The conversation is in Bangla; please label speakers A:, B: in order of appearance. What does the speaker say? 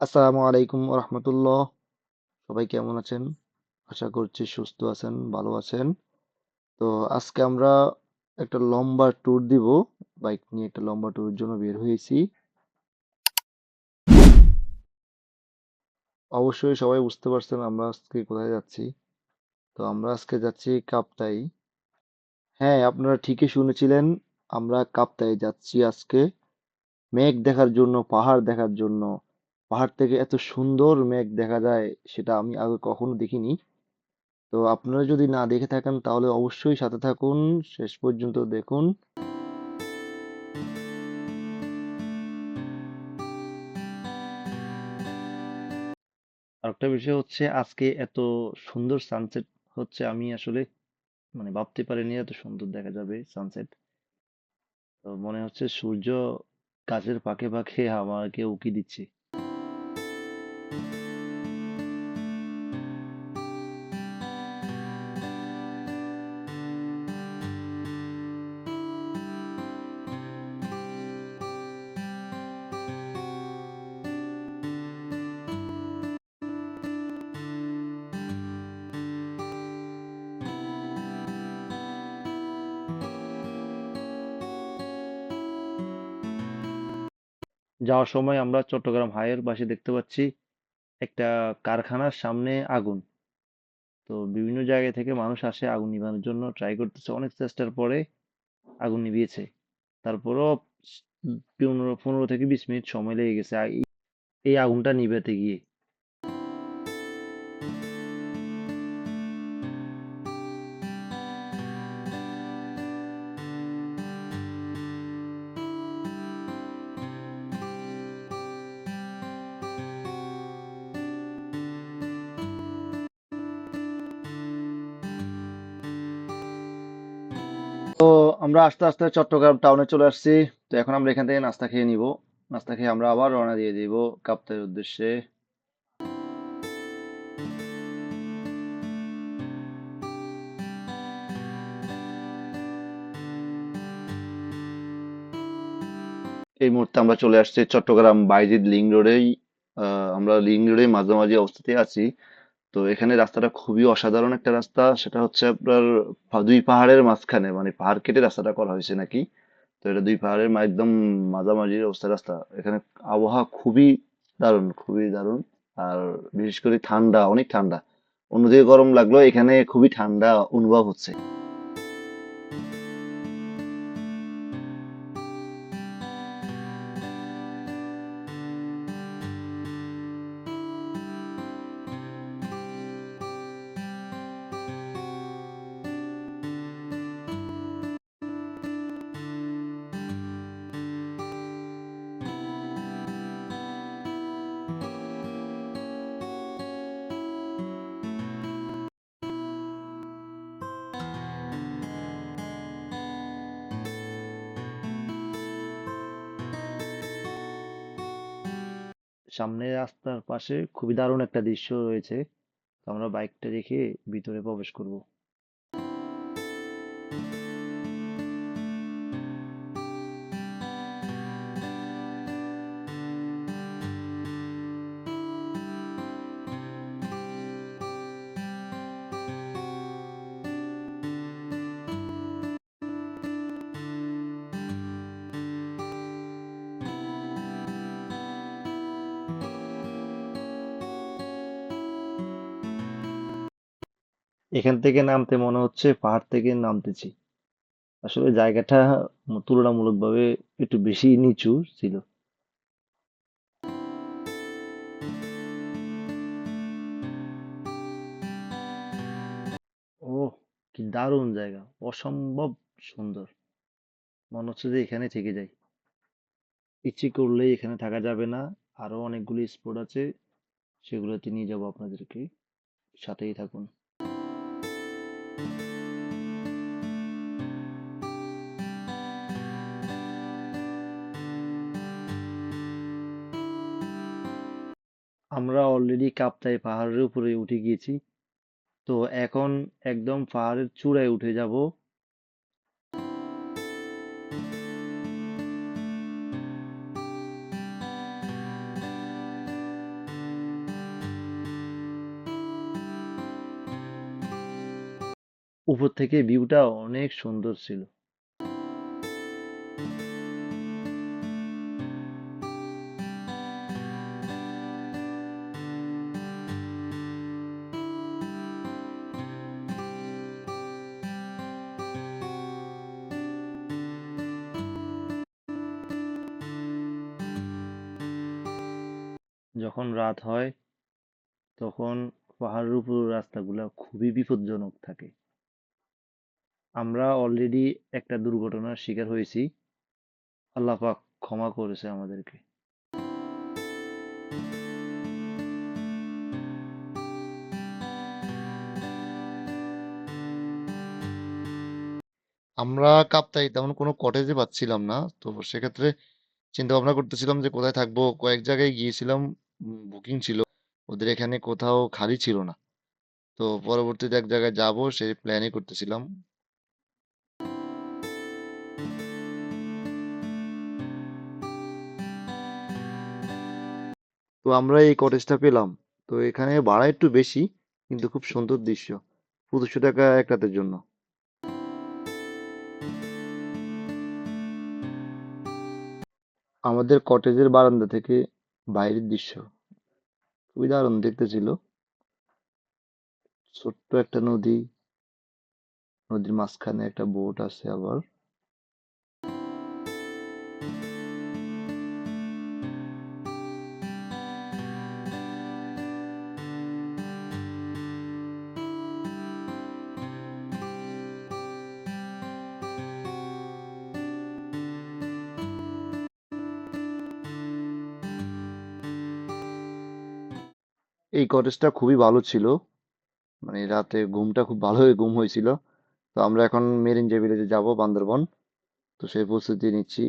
A: আসসালামু আলাইকুম রহমতুল্লাহ সবাই কেমন আছেন? আশা করছি সুস্থ আছেন, ভালো আছেন। তো আজকে আমরা একটা লম্বা ট্যুর দিব। বাইক নিয়ে একটা লম্বা ট্যুরের জন্য বের হয়েছি। অবশ্যই সবাই বুঝতে পারছেন আমরা আজকে কোথায় যাচ্ছি। তো আমরা আজকে যাচ্ছি কাপ্তাই। হ্যাঁ আপনারা ঠিকই শুনেছিলেন, আমরা কাপ্তাই যাচ্ছি আজকে। মেঘ দেখার জন্য, পাহাড় দেখার জন্য। পাহাড় থেকে এত সুন্দর মেঘ দেখা যায়, সেটা আমি আগে কখনো দেখিনি। তো আপনারা যদি না দেখে থাকেন, তাহলে অবশ্যই সাথে থাকুন। শেষ পর্যন্ত দেখুন। আরেকটা বিষয় হচ্ছে, আজকে এত সুন্দর সানসেট হচ্ছে, আমি আসলে মানে ভাবতে পারিনি এত সুন্দর দেখা যাবে সানসেট তো মনে হচ্ছে সূর্য গাছের পাকে পাকে আমাকে উকি দিচ্ছে। যাওয়ার সময় আমরা চট্টগ্রাম হাইয়ের পাশে দেখতে পাচ্ছি একটা কারখানার সামনে আগুন। তো বিভিন্ন জায়গা থেকে মানুষ আসে আগুন নিভানোর জন্য ট্রাই করতেছে। অনেক চেষ্টার পরে আগুন নিভিয়েছে। তারপরও পনেরো পনেরো থেকে বিশ মিনিট সময় লেগে গেছে এই আগুনটা নিভাতে গিয়ে। আমরা আস্তে আস্তে চট্টগ্রাম টাউনে চলে আসছি। তো এখন আমরা এখান থেকে নাস্তা খেয়ে নিব। নাস্তা খেয়ে আমরা আবার রওনা দিয়ে দিব কাপ্তাইয়ের উদ্দেশ্যে। এই মুহূর্তে আমরা চলে আসছি চট্টগ্রাম বাইজিদ লিং রোডেই। আমরা লিং রোডের মাঝামাঝি অবস্থাতে আছি। তো এখানে রাস্তাটা খুবই অসাধারণ একটা রাস্তা। সেটা হচ্ছে আপনার দুই পাহাড়ের মাঝখানে মানে পাহাড় কেটে রাস্তাটা করা হয়েছে নাকি? তো এটা দুই পাহাড়ের একদম মাঝামাঝি অবস্থা রাস্তা। এখানে আবহাওয়া খুবই দারুণ খুবই দারুণ। আর বিশেষ করে ঠান্ডা, অনেক ঠান্ডা। অন্যদিকে গরম লাগল এখানে খুবই ঠান্ডা অনুভব হচ্ছে। সামনে রাস্তার পাশে খুবই দারুণ একটা দৃশ্য রয়েছে। আমরা বাইকটা রেখে ভিতরে প্রবেশ করব। এখান থেকে নামতে মনে হচ্ছে, পাহাড় থেকে নামতেছি। আসলে জায়গাটা তুলনামূলকভাবে একটু বেশি নিচু ছিল। ও কি দারুণ জায়গা, অসম্ভব সুন্দর। মনে হচ্ছে যে এখানে থেকে যাই। ইচ্ছে করলেই এখানে থাকা যাবে না, আরও অনেকগুলি স্পট আছে, সেগুলোতে নিয়ে যাব আপনাদেরকে। সাথেই থাকুন। আমরা অলরেডি কাপ্তাই পাহাড়ের উপরে উঠে গিয়েছি। তো এখন একদম পাহাড়ের চূড়ায় উঠে যাব। উপর থেকে ভিউটা অনেক সুন্দর ছিল। যখন রাত হয়, তখন পাহাড়ের উপর রাস্তাগুলো খুবই বিপজ্জনক থাকে। আমরা অলরেডি একটা দুর্ঘটনার শিকার হয়েছি। আল্লাহ পাক ক্ষমা করেছে আমাদেরকে।
B: আমরা কাপ্তাই, তেমন কোনো কটেজে পাচ্ছিলাম না। তো সেক্ষেত্রে চিন্তা ভাবনা করতেছিলাম যে কোথায় থাকব। কয়েক জায়গায় গিয়েছিলাম বুকিং ছিল। ওদের এখানে কোথাও খালি ছিল না। তো পরবর্তীতে এক জায়গায় যাব, সেই প্ল্যানই করতেছিলাম। তো আমরা এই কটেজটা পেলাম। তো এখানে ভাড়া একটু বেশি, কিন্তু খুব সুন্দর দৃশ্য। পঁচিশশো টাকা এক রাতের জন্য। আমাদের কটেজের বারান্দা থেকে বাইরের দৃশ্য। খুবই দারুণ দেখতে ছিল। ছোট্ট একটা নদী। নদীর মাঝখানে একটা বোট আছে আবার। এই কটেজটা খুবই ভালো ছিল। মানে রাতে ঘুমটা খুব ভালোই ঘুম হয়েছিল। তো আমরা এখন মেরিন যে যাব, বান্দরবন। তো সেই প্রস্তুতি নিচ্ছি।